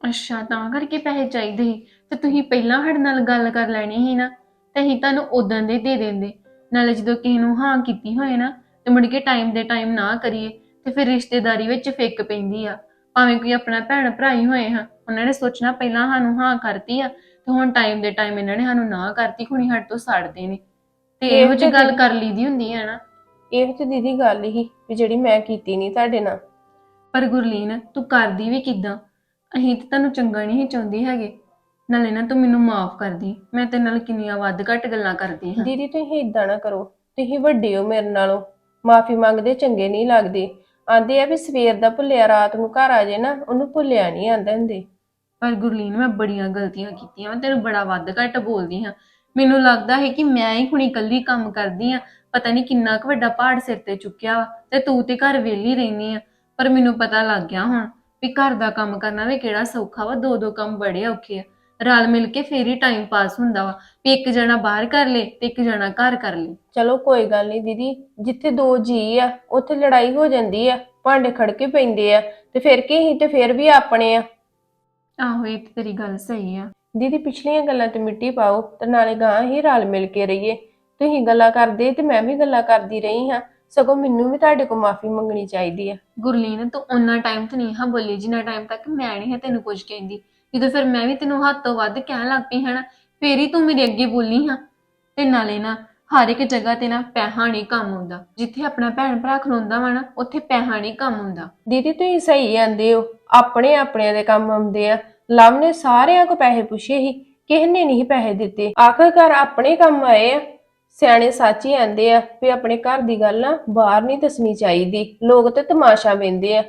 ਅੱਛਾ ਤਾਂ ਕਰਕੇ ਪੈਸੇ ਚਾਹੀਦੇ ਸੀ। ਤੇ ਤੁਸੀਂ ਪਹਿਲਾਂ ਸਾਡੇ ਨਾਲ ਗੱਲ ਕਰ ਲੈਣੀ ਸੀ ਨਾ ਤੇ ਅਸੀਂ ਤੁਹਾਨੂੰ ਉਦੋਂ ਦੇ ਦੇ ਦਿੰਦੇ। ਨਾਲੇ ਜਦੋਂ ਕਿਸੇ ਨੂੰ ਹਾਂ ਕੀਤੀ ਹੋਏ ਨਾ ਤੇ ਮੁੜ ਕੇ ਟਾਈਮ ਦੇ ਟਾਈਮ ਨਾ ਕਰੀਏ ਤੇ ਫਿਰ ਰਿਸ਼ਤੇਦਾਰੀ ਵਿੱਚ ਫਿੱਕ ਪੈਂਦੀ ਆ। ਭਾਵੇਂ ਕੋਈ ਆਪਣਾ ਭੈਣ ਭਰਾ ਹੀ ਹੋਏ ਹਾਂ ਉਹਨਾਂ ਨੇ ਸੋਚਣਾ ਪਹਿਲਾਂ ਸਾਨੂੰ ਹਾਂ ਕਰਤੀ ਆ ਤੇ ਹੁਣ ਟਾਈਮ ਦੇ ਟਾਈਮ ਇਹਨਾਂ ਨੇ ਸਾਨੂੰ ਨਾ ਕਰਤੀ ਹੁਣੀ ਸਾਡੇ ਤੋਂ ਸੜਦੇ ਨੇ। ਤੇ ਇਹ ਜਿਹੀ ਗੱਲ ਕਰ ਲਈਦੀ ਹੁੰਦੀ ਹੈ ਨਾ। ਇਹ ਤੇ ਦੀਦੀ ਗੱਲ ਹੀ ਵੀ ਜਿਹੜੀ ਮੈਂ ਕੀਤੀ ਨਹੀਂ ਤੁਹਾਡੇ ਨਾਲ। ਪਰ ਗੁਰਲੀਨ ਤੂੰ ਕਰਦੀ ਵੀ ਕਿਦਾਂ? ਅਸੀਂ ਤੇ ਤੈਨੂੰ ਚੰਗਾ ਨਹੀਂ ਚਾਹੁੰਦੀ ਹੈਗੇ। ਨਾਲੇ ਨਾ ਤੂੰ ਮੈਨੂੰ ਮਾਫ ਕਰਦੀ ਮੈਂ ਤੇਰੇ ਨਾਲ ਕਿੰਨੀਆਂ ਵੱਧ ਘੱਟ ਗੱਲਾਂ ਕਰਦੀ ਹਾਂ। ਦੀਦੀ ਤੁਸੀਂ ਇਦਾਂ ਨਾ ਕਰੋ। ਤੁਸੀਂ ਵੱਡੇ ਹੋ ਮੇਰੇ ਨਾਲੋਂ। ਮਾਫੀ ਮੰਗਦੇ ਚੰਗੇ ਨਹੀਂ ਲੱਗਦੇ। ਆਂਦੇ ਆ ਵੀ ਸਵੇਰ ਦਾ ਭੁੱਲਿਆ ਰਾਤ ਨੂੰ ਘਰ ਆ ਜੇ ਨਾ ਉਹਨੂੰ ਭੁੱਲਿਆ ਨਹੀਂ ਆਂਦੇ ਹੁੰਦੇ। ਪਰ ਗੁਰਲੀਨ ਮੈਂ ਬੜੀਆਂ ਗਲਤੀਆਂ ਕੀਤੀਆਂ। ਮੈਂ ਤੈਨੂੰ ਬੜਾ ਵੱਧ ਘੱਟ ਬੋਲਦੀ ਹਾਂ। ਮੈਨੂੰ ਲੱਗਦਾ ਹੈ ਕਿ ਮੈਂ ਹੀ ਹੁਣੀ ਇਕੱਲੀ ਕੰਮ ਕਰਦੀ ਆ ਪਤਾ ਨਹੀਂ ਕਿੰਨਾ ਕੁ ਵੱਡਾ ਪਹਾੜ ਸਿਰ ਤੇ ਚੁੱਕਿਆ ਵਾ ਤੇ ਤੂੰ ਤੇ ਘਰ ਵਿਹਲੀ ਰਹਿਨੀ ਆ। ਪਰ ਮੈਨੂੰ ਪਤਾ ਲੱਗ ਗਿਆ ਹੁਣ ਵੀ ਘਰ ਦਾ ਕੰਮ ਕਰਨਾ ਵੀ ਕਿਹੜਾ ਸੌਖਾ ਵਾ ਦੋ ਦੋ ਕੰਮ ਬੜੇ ਔਖੇ ਆ। ਰਲ ਮਿਲ ਕੇ ਫੇਰ ਹੀ ਟਾਈਮ ਪਾਸ ਹੁੰਦਾ ਵਾ ਵੀ ਇੱਕ ਜਣਾ ਬਾਹਰ ਕਰ ਲੇ ਤੇ ਇੱਕ ਜਣਾ ਘਰ ਕਰ ਲੇ। ਚਲੋ ਕੋਈ ਗੱਲ ਨਹੀਂ ਦੀਦੀ ਜਿੱਥੇ ਦੋ ਜੀ ਆ ਉੱਥੇ ਲੜਾਈ ਹੋ ਜਾਂਦੀ ਆ ਭਾਂਡੇ ਖੜਕੇ ਪੈਂਦੇ ਆ ਤੇ ਫਿਰ ਕੀ ਹੀ ਤੇ ਫਿਰ ਵੀ ਆਪਣੇ ਆ। ਆਹੋ ਇਹ ਤੇ ਤੇਰੀ ਗੱਲ ਸਹੀ ਆ। ਦੀਦੀ ਪਿਛਲੀਆਂ ਗੱਲਾਂ ਤੇ ਮਿੱਟੀ ਪਾਓ ਤੇ ਨਾਲੇ ਗਾਂ ਹੀ ਰਲ ਮਿਲ ਕੇ ਰਹੀਏ। ਤੁਸੀਂ ਗੱਲਾਂ ਕਰਦੇ ਤੇ ਮੈਂ ਵੀ ਗੱਲਾਂ ਕਰਦੀ ਰਹੀ ਹਾਂ। ਸਗੋਂ ਮੈਨੂੰ ਵੀ ਤੁਹਾਡੇ ਕੋਲ ਮਾਫੀ ਮੰਗਣੀ ਚਾਹੀਦੀ ਆ। ਗੁਰਲੀਨ ਤੂੰ ਉਹਨਾਂ ਟਾਈਮ ਤੇ ਨਹੀਂ ਹਾਂ ਬੋਲੀ ਜਿੰਨਾ ਟਾਈਮ ਤੱਕ ਮੈਂ ਨਹੀਂ ਹਾਂ ਤੈਨੂੰ ਕੁਝ ਕਹਿੰਦੀ। ਜਦੋਂ ਫਿਰ ਮੈਂ ਵੀ ਤੈਨੂੰ ਹੱਦ ਤੋਂ ਵੱਧ ਕਹਿਣ ਲੱਗ ਪਈ ਹਨਾ ਫੇਰ ਹੀ ਤੂੰ ਮੇਰੇ ਅੱਗੇ ਬੋਲੀ ਹਾਂ। ਤੇ ਨਾਲੇ ਨਾ ਹਰ ਇੱਕ ਜਗ੍ਹਾ ਤੇ ਨਾ ਪੈਸਾ ਨਹੀਂ ਕੰਮ ਹੁੰਦਾ। ਜਿੱਥੇ ਆਪਣਾ ਭੈਣ ਭਰਾ ਖਲੋਂਦਾ ਵਾ ਨਾ ਉੱਥੇ ਪੈਸਾ ਨਹੀਂ ਕੰਮ ਹੁੰਦਾ। ਦੀਦੀ ਤੁਸੀਂ ਸਹੀ ਆਂਦੇ ਹੋ। ਆਪਣੇ ਆਪਣਿਆਂ ਦੇ ਕੰਮ ਆਉਂਦੇ ਆ। ਲਵ ਨੇ ਸਾਰਿਆਂ ਕੋ ਪੈਸੇ ਪੁੱਛੇ ਸੀ। ਕਿਸੇ ਨੇ ਨਹੀਂ ਪੈਸੇ ਦਿੱਤੇ। ਆਖਰਕਾਰ ਆਪਣੇ ਕੰਮ ਆਏ ਆ। ਸਿਆਣੇ ਸੱਚ ਹੀ ਆਂਦੇ ਆ ਵੀ ਆਪਣੇ ਘਰ ਦੀ ਗੱਲ ਨਾ ਬਾਹਰ ਨਹੀਂ ਦੱਸਣੀ ਚਾਹੀਦੀ। ਲੋਕ ਤੇ ਤਮਾਸ਼ਾ ਵੇਂਦੇ ਆ।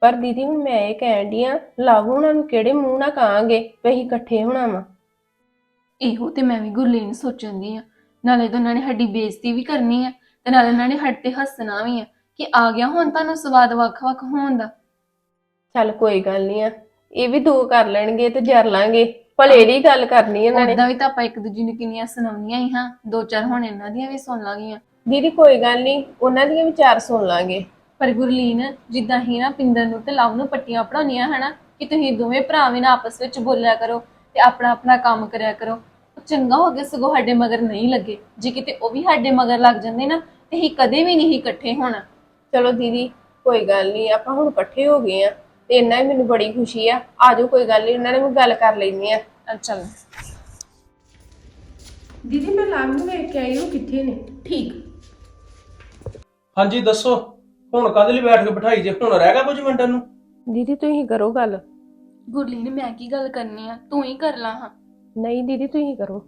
ਪਰ ਦੀਦੀ ਹੁਣ ਮੈਂ ਇਹ ਕਹਿਣ ਡਈ ਆ ਲਵ ਉਹਨਾਂ ਨੂੰ ਕਿਹੜੇ ਮੂੰਹ ਨਾਲ ਕਹਾਂਗੇ ਵੀ ਅਸੀਂ ਇਕੱਠੇ ਹੋਣਾ ਵਾ? ਇਹੋ ਤੇ ਮੈਂ ਵੀ ਗੁਰਲੀਨ ਸੋਚਣ ਦੀ ਆ। ਨਾਲੇ ਤਾਂ ਉਹਨਾਂ ਨੇ ਸਾਡੀ ਬੇਇੱਜ਼ਤੀ ਵੀ ਕਰਨੀ ਆ ਤੇ ਨਾਲੇ ਉਹਨਾਂ ਨੇ ਸਾਡੇ ਤੇ ਹੱਸਣਾ ਵੀ ਆ ਕਿ ਆ ਗਿਆ ਹੁਣ ਤੁਹਾਨੂੰ ਸਵਾਦ ਵੱਖ-ਵੱਖ ਹੋਣ ਦਾ। ਚੱਲ ਕੋਈ ਗੱਲ ਨਹੀਂ ਆ। ਇਹ ਵੀ ਦੋ ਕਰ ਲੈਣਗੇ ਤੇ ਜਰ ਲਾਂਗੇ। ਭਲੇ ਦੀ ਗੱਲ ਕਰਨੀ ਇਹਨਾਂ ਨੇ। ਉਦਾਂ ਵੀ ਤਾਂ ਆਪਾਂ ਇੱਕ ਦੂਜੀ ਨੂੰ ਕਿੰਨੀਆਂ ਸੁਣਾਉਣੀਆਂ ਹੀ ਹਾਂ ਦੋ ਚਾਰ ਹੁਣ ਇਹਨਾਂ ਦੀਆਂ ਵੀ ਸੁਣ ਲਾਂਗੀਆਂ। ਦੀਦੀ ਕੋਈ ਗੱਲ ਨਹੀਂ ਉਹਨਾਂ ਦੀਆਂ ਵਿਚਾਰ ਸੁਣ ਲਾਂਗੇ। ਪਰ ਗੁਰਲੀਨ ਜਿੱਦਾਂ ਹੀ ਨਾ ਪਿੰਦਰ ਨੂੰ ਤੇ ਲਵ ਨੂੰ ਪੱਟੀਆਂ ਪੜਾਉਣੀਆਂ ਹਨਾ ਕਿ ਤੁਸੀਂ ਦੋਵੇਂ ਭਰਾਵੇਂ ਨਾ ਆਪਸ ਵਿੱਚ ਬੋਲਿਆ ਕਰੋ ਤੇ ਆਪਣਾ ਆਪਣਾ ਕੰਮ ਕਰਿਆ ਕਰੋ ਉਹ ਚੰਗਾ ਹੋ ਗਿਆ ਸਗੋਂ ਸਾਡੇ ਮਗਰ ਨਹੀਂ ਲੱਗੇ। ਜੇ ਕਿਤੇ ਉਹ ਵੀ ਸਾਡੇ ਮਗਰ ਲੱਗ ਜਾਂਦੇ ਨਾ ਤੇ ਹੀ ਕਦੇ ਵੀ ਨਹੀਂ ਇਕੱਠੇ ਹੋਣਾ। ਚਲੋ ਦੀਦੀ ਕੋਈ ਗੱਲ ਨਹੀਂ ਆਪਾਂ ਹੁਣ ਇਕੱਠੇ ਹੋ ਗਏ ਆ ਤੇ ਇੰਨਾ ਹੀ ਮੈਨੂੰ ਬੜੀ ਖੁਸ਼ੀ ਆ। ਆਜੋ ਕੋਈ ਗੱਲ ਨਹੀਂ ਉਹਨਾਂ ਨੇ ਵੀ ਗੱਲ ਕਰ ਲੈਣੀ ਆ। ਚੱਲ। ਦੀਦੀ ਮੈਂ ਲਾਮ ਨੂੰ ਵੇਖ ਕੇ ਆਈ ਉਹ ਕਿੱਥੇ ਨੇ? ਠੀਕ। ਹਾਂਜੀ ਦੱਸੋ। ਹੁਣ ਕਾਹਦੇ ਲਈ ਬੈਠ ਕੇ ਬਿਠਾਈ ਜੇ? ਹੁਣ ਰਹਿ ਗਿਆ ਕੁਝ ਮਿੰਟਾਂ ਨੂੰ? ਦੀਦੀ ਤੁਸੀਂ ਕਰੋ ਗੱਲ। ਗੁਰਲੀਨ ਮੈਂ ਕੀ ਗੱਲ ਕਰਨੀ ਆ? ਤੂੰ ਹੀ ਕਰ ਲਾ ਹਾਂ। ਨਹੀਂ ਦੀਦੀ ਤੁਸੀਂ ਕਰੋ।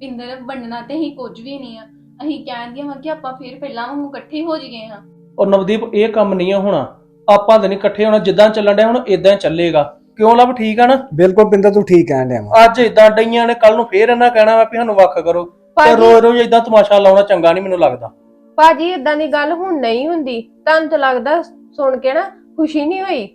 ਪਿੰਦਰ ਬਣਨਾ ਤੇ ਹੀ ਕੁਝ ਵੀ ਨਹੀਂ ਆ। ਅਸੀਂ ਕਹਿੰਦੇ ਹਾਂ ਕਿ ਆਪਾਂ ਫੇਰ ਪਹਿਲਾਂ ਵਾਂਗੂ ਇਕੱਠੇ ਹੋ ਜਗੇ ਹਾਂ। ਔਰ ਨਵਦੀਪ ਇਹ ਕੰਮ ਨਹੀਂ ਆ ਹੋਣਾ। ਆਪਾਂ ਤਾਂ ਨਹੀਂ ਇਕੱਠੇ ਹੋਣਾ ਜਿੱਦਾਂ ਚੱਲਣ ਡਿਆ ਹੁਣ ਇਦਾਂ ਚੱਲੇਗਾ। ਕਿਉਂ ਲੱਭ ਠੀਕ ਆ ਨਾ? ਬਿਲਕੁਲ ਪਿੰਦਰ ਤੂੰ ਠੀਕ ਕਹਿਣ ਡਿਆ ਵਾ। ਅੱਜ ਇਦਾਂ ਡਈਆਂ ਨੇ ਕੱਲ ਨੂੰ ਫੇਰ ਇਹਨਾਂ ਕਹਿਣਾ ਵਾ ਵੀ ਸਾਨੂੰ ਵੱਖ ਕਰੋ। ਤੇ ਭਾਜੀ ਰੋਜ਼ ਰੋਜ਼ ਇਦਾਂ ਤਮਾਸ਼ਾ ਲਾਉਣਾ ਚੰਗਾ ਨਹੀਂ ਮੈਨੂੰ ਲੱਗਦਾ। ਭਾਜੀ ਇਦਾਂ ਦੀ ਗੱਲ ਹੁਣ ਨਹੀਂ ਹੁੰਦੀ। ਤੁਹਾਨੂੰ ਤਾਂ ਲੱਗਦਾ ਸੁਣ ਕੇ ਨਾ ਖੁਸ਼ੀ ਨਹੀਂ ਹੋਈ।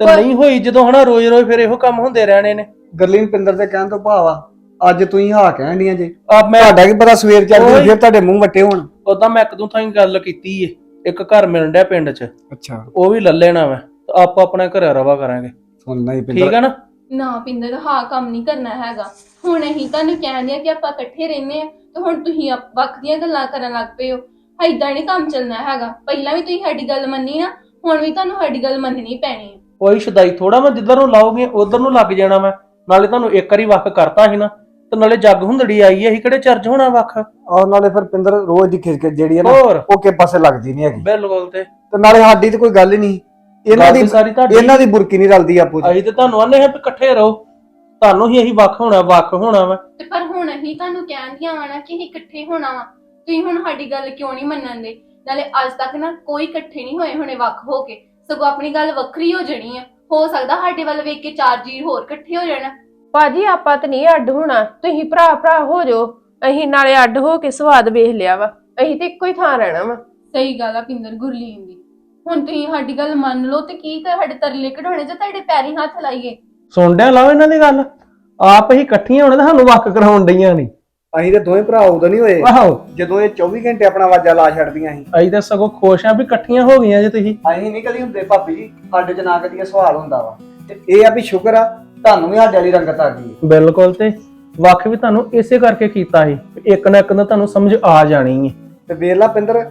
ਤੇ ਨਹੀਂ ਹੋਈ ਜਦੋਂ ਹਨਾ ਰੋਜ਼ ਰੋਜ਼ ਫਿਰ ਇਹੋ ਕੰਮ ਹੁੰਦੇ ਰਹਿਣੇ ਨੇ। ਗਰਲੀਨ ਪਿੰਦਰ ਦੇ ਕਹਿਣ ਤੋਂ ਭਾਵਾ ਅੱਜ ਤੁਸੀਂ ਹਾਂ ਕਹਿਣ ਡੀਆਂ ਜੇ। ਆ ਮੈਂ ਤੁਹਾਡਾ ਕੀ ਪਤਾ ਸਵੇਰ ਚੜ੍ਹਦੀ ਓਏ। ਫਿਰ ਤੁਹਾਡੇ ਮੂੰਹ ਵੱਟੇ ਹੋਣ। ਉਦਾਂ ਮੈਂ ਇੱਕ ਦੋ ਥਾਂ ਗੱਲ ਕੀਤੀ ਏ। ਇੱਕ ਘਰ ਮਿਲਣ ਡਿਆ ਪਿੰਡ 'ਚ। ਅੱਛਾ। ਉਹ ਵੀ ਲੈ ਲੈਣਾ ਮੈਂ ਤੇ ਆਪਾਂ ਆਪਣਾ ਘਰ ਰਵਾ ਕਰਾਂਗੇ। ਸੁਣਨਾ ਹੀ ਠੀਕ ਪਿੰਦਰ ਆ ਨਾ? ਨਾ ਪਿੰਦਰ ਹਾਂ ਕੰਮ ਨਹੀਂ ਕਰਨਾ ਹੈਗਾ। ਹੁਣ ਅਸੀਂ ਤੁਹਾਨੂੰ ਕਹਿੰਦੇ ਆ ਕਿ ਆਪਾਂ ਇਕੱਠੇ ਰਹਿੰਦੇ ਆ ਤੇ ਹੁਣ ਤੁਸੀਂ ਆਪ- ਵੱਖ ਦੀਆਂ ਗੱਲਾਂ ਕਰਨ ਲੱਗ ਪਏ ਹੋ। ਐਦਾਂ ਨਹੀਂ ਕੰਮ ਚੱਲਣਾ ਹੈਗਾ। ਪਹਿਲਾਂ ਵੀ ਤੁਸੀਂ ਸਾਡੀ ਗੱਲ ਮੰਨੀ ਨਾ ਹੁਣ ਵੀ ਤੁਹਾਨੂੰ ਸਾਡੀ ਗੱਲ ਮੰਨਣੀ ਪੈਣੀ ਹੈ ਕੋਈ ਸ਼ਦਾਈ ਥੋੜਾ ਮੈਂ ਜਿੱਧਰ ਨੂੰ ਲਾਓਗੇ ਉਧਰ ਨੂੰ ਲੱਗ ਜਾਣਾ ਮੈਂ। ਨਾਲੇ ਤੁਹਾਨੂੰ ਇੱਕ ਵਾਰੀ ਵੱਖ ਕਰਤਾ ਸੀ ਨਾ। ਤੇ ਨਾਲੇ ਜੱਗ ਹੁੰਦੜੀ ਆਈ ਹੈ ਅਸੀਂ ਕਿਹੜੇ ਚਰਜ ਹੋਣਾ ਵੱਖ? ਔਰ ਨਾਲੇ ਫਿਰ ਪਿੰਦਰ ਰੋਜ਼ ਦੀ ਖਿੱਚ ਜਿਹੜੀ ਹੈ ਨਾ ਹੋਰ? ਉਹ ਕੇ ਪਾਸੇ ਲੱਗਦੀ ਨਹੀਂ ਹੈਗੀ। ਬਿਲਕੁਲ ਤੇ। ਤੇ ਨਾਲੇ ਸਾਡੀ ਤੇ ਕੋਈ ਗੱਲ ਹੀ ਨਹੀਂ। ਇਹਨਾਂ ਗੱਲ ਦੀ ਤੇ ਸਾਰੀ ਤੁਹਾਡੀ। ਇਹਨਾਂ ਦੀ ਬੁਰਕੀ ਨਹੀਂ ਰਲਦੀ ਆਪੋ ਚ ਅਸੀਂ ਤੇ ਤੁਹਾਨੂੰ ਆਨੇ ਹਾਂ ਵੀ ਇਕੱਠੇ ਰਹੋ। ਤੁਹਾਨੂੰ ਹੀ ਅਸੀਂ ਵੱਖ ਹੋਣਾ ਵੱਖ ਹੋਣਾ ਵਾ। ਤੇ ਪਰ ਹੁਣ ਅਸੀਂ ਤੁਹਾਨੂੰ ਕਹਿੰਦੀਆਂ ਵਾ ਨਾ ਕਿ ਅਸੀਂ ਇਕੱਠੇ ਹੋਣਾ ਵਾ। ਤੁਸੀਂ ਹੁਣ ਸਾਡੀ ਗੱਲ ਕਿਉਂ ਨਹੀਂ ਮੰਨਣ ਦੇ? ਨਾਲੇ ਅੱਜ ਤੱਕ ਨਾ ਕੋਈ ਇਕੱਠੇ ਨਹੀਂ ਹੋਏ ਹੁਣੇ ਵੱਖ ਹੋ ਕੇ। ਸਗੋਂ ਆਪਣੀ ਗੱਲ ਵੱਖਰੀ ਹੋ ਜਾਣੀ ਆ। ਹੋ ਸਕਦਾ ਸਾਡੇ ਵੱਲ ਵੇਖ ਕੇ ਚਾਰ ਜੀ ਹੋਰ ਇਕੱਠੇ ਹੋ ਜਾਣ। ਭਾਜੀ ਆਪਾਂ ਤੇ ਨਹੀਂ ਅੱਡ ਹੋਣਾ। ਤੁਸੀਂ ਭਰਾ ਭਰਾ ਹੋ ਜਾਓ। ਅਸੀਂ ਨਾਲੇ ਅੱਡ ਹੋ ਕੇ ਸਵਾਦ ਵੇਖ ਲਿਆ ਵਾ। ਅਸੀਂ ਤੇ ਇੱਕੋ ਹੀ ਥਾਂ ਰਹਿਣਾ ਵਾ। ਸਹੀ ਗੱਲ ਆ ਪਿੰਦਰ ਗੁਰਲੀਨ ਦੀ। ਹੁਣ ਤੁਸੀਂ ਸਾਡੀ ਗੱਲ ਮੰਨ ਲਓ ਤੇ ਕੀ ਕਰ ਸਾਡੇ ਤਰਲੇ ਕਢਾਉਣੇ ਜਾਂ ਤੁਹਾਡੇ ਪੈਰੀ ਹੱਥ ਲਾਈਏ? ਸੁਣ ਡਿਆ ਲਾਓ ਇਹਨਾਂ ਦੀ ਗੱਲ। ਆਪ ਹੀ ਇਕੱਠੀਆਂ ਹੋਣੇ ਤਾਂ ਸਾਨੂੰ ਵੱਖ ਕਰਾਉਣ ਡਈਆਂ ਨਹੀਂ ਅਸੀਂ ਤੇ ਦੋਵੇਂ ਭਰਾ ਉਦੋਂ ਨਹੀਂ ਹੋਏ। ਆਹੋ। ਜਦੋਂ ਇਹ 24 ਘੰਟੇ ਆਪਣਾ ਵਾਜਾ ਲਾ ਛੱਡਦੀਆਂ ਸੀ। ਅਸੀਂ ਤਾਂ ਸਗੋਂ ਖੁਸ਼ ਆ ਵੀ ਇਕੱਠੀਆਂ ਹੋ ਗਈਆਂ ਜੇ ਤੁਸੀਂ। ਅਸੀਂ ਨਹੀਂ ਕਦੀ ਹੁੰਦੇ ਭਾਬੀ ਜੀ ਸਾਡੇ ਚ ਨਾ ਕਦੀ ਇਹ ਸਵਾਲ ਹੁੰਦਾ ਵਾ। ਤੇ ਇਹ ਆ ਵੀ ਸ਼ੁਕਰ ਆ ਤੁਹਾਨੂੰ ਵੀ ਸਾਡੇ ਵਾਲੀ ਰੰਗਤ ਆ ਗਈ। ਬਿਲਕੁਲ ਤੇ ਵੱਖ ਵੀ ਤੁਹਾਨੂੰ ਇਸੇ ਕਰਕੇ ਕੀਤਾ ਸੀ ਇੱਕ ਨਾ ਇੱਕ ਨਾ ਤੁਹਾਨੂੰ ਸਮਝ ਆ ਜਾਣੀ ਹੈ ਤੇ ਵੇਖ ਲਾ ਪਿੰਦਰ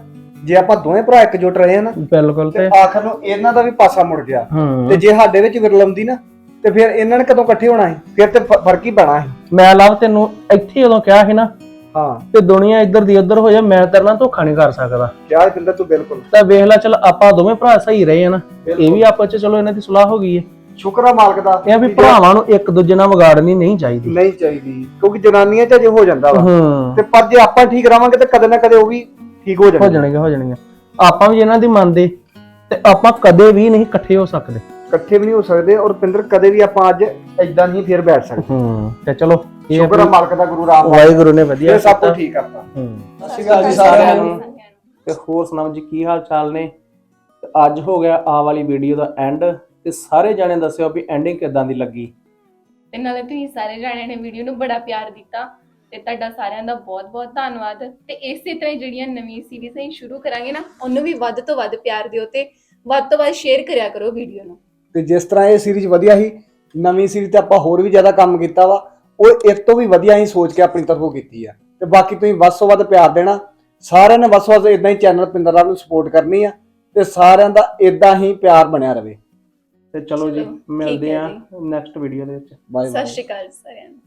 ਜੇ ਆਪਾਂ ਦੋਵੇਂ ਭਰਾ ਇਕਜੁੱਟ ਰਹੇ ਆ ਨਾ ਬਿਲਕੁਲ ਤੇ ਤੇ ਆਖਰ ਨੂੰ ਇਹਨਾਂ ਦਾ ਵੀ ਪਾਸਾ ਮੁੜ ਗਿਆ। ਹੂੰ। ਤੇ ਜੇ ਸਾਡੇ ਵਿੱਚ ਵਿਰਲਮਦੀ ਨਾ ਤੇ ਫਿਰ ਇਹਨਾਂ ਨੇ ਕਦੋਂ ਇਕੱਠੇ ਹੋਣਾ ਸੀ? ਫਿਰ ਤੇ ਫ- ਫ਼ਰਕ ਹੀ ਪੈਣਾ ਸੀ। ਮੈਂ ਲਵ ਤੈਨੂੰ ਇੱਥੇ ਹੀ ਉਦੋਂ ਕਿਹਾ ਸੀ ਨਾ ਹਾਂ। ਕਿ ਦੁਨੀਆ ਇੱਧਰ ਦੀ ਉੱਧਰ ਹੋ ਜਾ ਮੈਂ ਤੇਰੇ ਨਾਲ ਧੋਖਾ ਨਹੀਂ ਕਰ ਸਕਦਾ। ਕਿਹਾ ਪਿੰਦਰ ਤੂੰ ਬਿਲਕੁਲ। ਤਾਂ ਵੇਖ ਲੈ ਚਲ ਆਪਾਂ ਦੋਵੇਂ ਭਰਾ ਸਹੀ ਰਹੇ ਆ ਨਾ। ਇਹ ਵੀ ਆਪਸ ਚ ਚਲੋ ਇਹਨਾਂ ਦੀ ਸੁਲਾਹ ਹੋ ਗਈ ਹੈ ਸ਼ੁਕਰ ਆ ਮਾਲਕ ਦਾ। ਇਹ ਆ ਵੀ ਭਰਾਵਾਂ ਨੂੰ ਇੱਕ ਦੂਜੇ ਨਾਲ ਵਿਗਾੜਨੀ ਨਹੀਂ ਚਾਹੀਦੀ। ਨਹੀਂ ਚਾਹੀਦੀ ਕਿਉਂਕਿ ਜਨਾਨੀਆਂ ਚ ਅਜੇ ਹੋ ਜਾਂਦਾ ਵਾ। ਹੂੰ। ਤੇ ਪਰ ਜੇ ਆਪਾਂ ਠੀਕ ਰਵਾਂਗੇ ਤੇ ਕਦੇ ਨਾ ਕਦੇ ਉਹ ਵੀ ਠੀਕ ਹੋ ਹੋ ਜਾਣਗੇ। ਜਾਣਗੇ ਹੋ ਜਾਣਗੇ। ਆਪਾਂ ਵੀ ਇਹਨਾਂ ਦੀ ਮੰਨਦੇ ਤੇ ਆਪਾਂ ਕਦੇ ਵੀ ਨਹੀਂ ਇਕੱਠੇ ਹੋ ਸਕਦੇ। ਇਕੱਠੇ ਵੀ ਨਹੀਂ ਹੋ ਸਕਦੇ ਔਰ ਪਿੰਦਰ ਕਦੇ ਵੀ ਆਪਾਂ ਅੱਜ ਇਦਾਂ ਨਹੀਂ ਫਿਰ ਬੈਠ ਸਕਦੇ। ਹੂੰ ਤੇ ਚਲੋ ਇਹ ਸ਼ੁਕਰ ਆ ਮਾਲਕ ਦਾ ਗੁਰੂ ਰਾਮ ਵਾਹਿਗੁਰੂ ਨੇ ਵਧੀਆ ਇਹ ਸਭ ਕੀਤਾ। ਕੁਝ ਠੀਕ ਕਰਤਾ ਹੂੰ। ਸਤਿ ਸ਼੍ਰੀ ਅਕਾਲ ਜੀ ਸਾਰਿਆਂ ਨੂੰ। ਤੇ ਹੋਰ ਸੁਣਾਓ ਜੀ ਕੀ ਹਾਲ ਚਾਲ ਨੇ? ਤੇ ਅੱਜ ਹੋ ਗਿਆ ਆ ਵਾਲੀ ਵੀਡੀਓ ਦਾ ਐਂਡ ਤੇ ਸਾਰੇ ਜਾਣੇ ਦੱਸਿਓ ਵੀ ਐਂਡਿੰਗ ਕਿਦਾਂ ਦੀ ਲੱਗੀ। ਤੇ ਨਾਲੇ ਤੁਸੀਂ ਸਾਰੇ ਜਾਣਿਆਂ ਨੇ ਵੀਡੀਓ ਨੂੰ ਬੜਾ ਪਿਆਰ ਦਿੱਤਾ ਤੇ ਤੁਹਾਡਾ ਸਾਰਿਆਂ ਦਾ ਬਹੁਤ-ਬਹੁਤ ਧੰਨਵਾਦ ਤੇ ਇਸੇ ਤਰ੍ਹਾਂ ਹੀ ਜਿਹੜੀਆਂ ਨਵੀਂ ਸੀਰੀਜ਼ ਅਸੀਂ ਸ਼ੁਰੂ ਕਰਾਂਗੇ ਨਾ ਉਹਨੂੰ ਵੀ ਵੱਧ ਤੋਂ ਵੱਧ ਪਿਆਰ ਦਿਓ ਤੇ ਵੱਧ ਤੋਂ ਵੱਧ ਸ਼ੇਅਰ ਕਰਿਆ ਕਰੋ ਵੀਡੀਓ ਨੂੰ। ਤੇ ਜਿਸ ਤਰ੍ਹਾਂ ਇਹ ਸੀਰੀਜ਼ ਵਧੀਆ ਸੀ ਨਵੀਂ ਸੀਰੀਜ਼ ਤੇ ਆਪਾਂ ਹੋਰ ਵੀ ਜ਼ਿਆਦਾ ਕੰਮ ਕੀਤਾ ਵਾ ਉਹ ਇਸ ਤੋਂ ਵੀ ਵਧੀਆ ਹੀ ਸੋਚ ਕੇ ਆਪਣੀ ਤਰਫੋਂ ਕੀਤੀ ਆ। ਤੇ ਬਾਕੀ ਤੁਸੀਂ ਵੱਧ ਤੋਂ ਵੱਧ ਪਿਆਰ ਦੇਣਾ ਸਾਰਿਆਂ ਨੇ ਵੱਧ ਤੋਂ ਵੱਧ ਇਦਾਂ ਹੀ ਚੈਨਲ ਪਿੰਦਰ ਰਾਮ ਨੂੰ ਸਪੋਰਟ ਕਰਨੀ ਆ ਤੇ ਸਾਰਿਆਂ ਦਾ ਇਦਾਂ ਹੀ ਪਿਆਰ ਬਣਿਆ ਰਵੇ ਤੇ ਚਲੋ ਜੀ ਚਲੋ, ਠੀਕ ਮਿਲਦੇ ਹੈ ਆ। ਨੈਕਸਟ ਵੀਡੀਓ ਦੇ ਵਿੱਚ। ਬਾਏ ਸਤਿ ਸ਼੍ਰੀ ਅਕਾਲ ਸਾਰਿਆਂ ਨੂੰ।